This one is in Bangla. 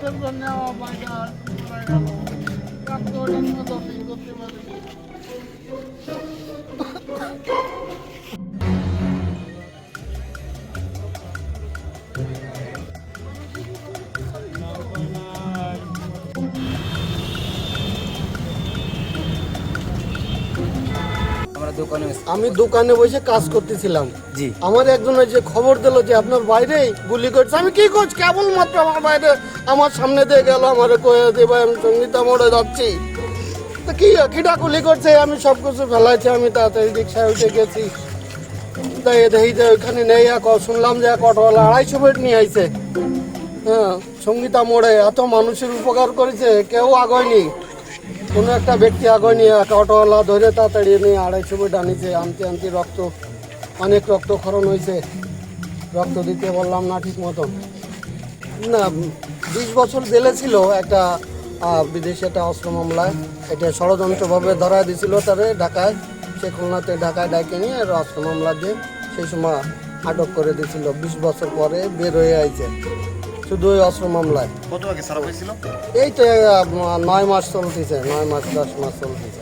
স্বাস্থ্যের জন্য দোকানে আমি দোকানে বসে কাজ করতেছিলাম। জি। আমার একজন যে খবর দিল যে আপনার বাইরে গুলি করছে। আমি কি করছি? কেবলমাত্র আমার বাইরে আমার সামনে দিয়ে গেল আমার কয়ে দেবে আমি সঙ্গীতা মোড়ে যাচ্ছি। তো কি কিটা গুলি করছে? আমি সব কিছু ফেলাইছি আমি তাড়াতাড়ি রিক্সায় উঠে গেছি। তাই দেখি যে ওইখানে নেই এক শুনলাম যে এক অটোওয়ালা আড়াইশো ফিট নিয়ে আইছে। হ্যাঁ সঙ্গীতা মোড়ে এত মানুষের উপকার করেছে কেউ আগয়নি। কোনো একটা ব্যক্তি আগয়নি এক অটোওয়ালা ধরে তাড়াতাড়ি নিয়ে আড়াইশো ফিট আনিছে আনতে আনতে রক্ত, অনেক রক্তক্ষরণ হয়েছে। রক্ত দিতে বললাম, না, ঠিক মতন। না, বিশ বছর জেলে ছিল একটা বিদেশি একটা অস্ত্র মামলায়। এটা ষড়যন্ত্রভাবে ধরা দিছিল তারে ঢাকায়। সে খুলনাতে ঢাকায় ডাকে নিয়ে অস্ত্র মামলা দিয়ে সেই সময় আটক করে দিয়েছিল। বিশ বছর পরে বের হয়ে আইছে। শুধু ওই অস্ত্র মামলায়। কত আগে সারা হয়েছিল? এই তো নয় মাস চলতেছে নয় মাস দশ মাস চলতেছে।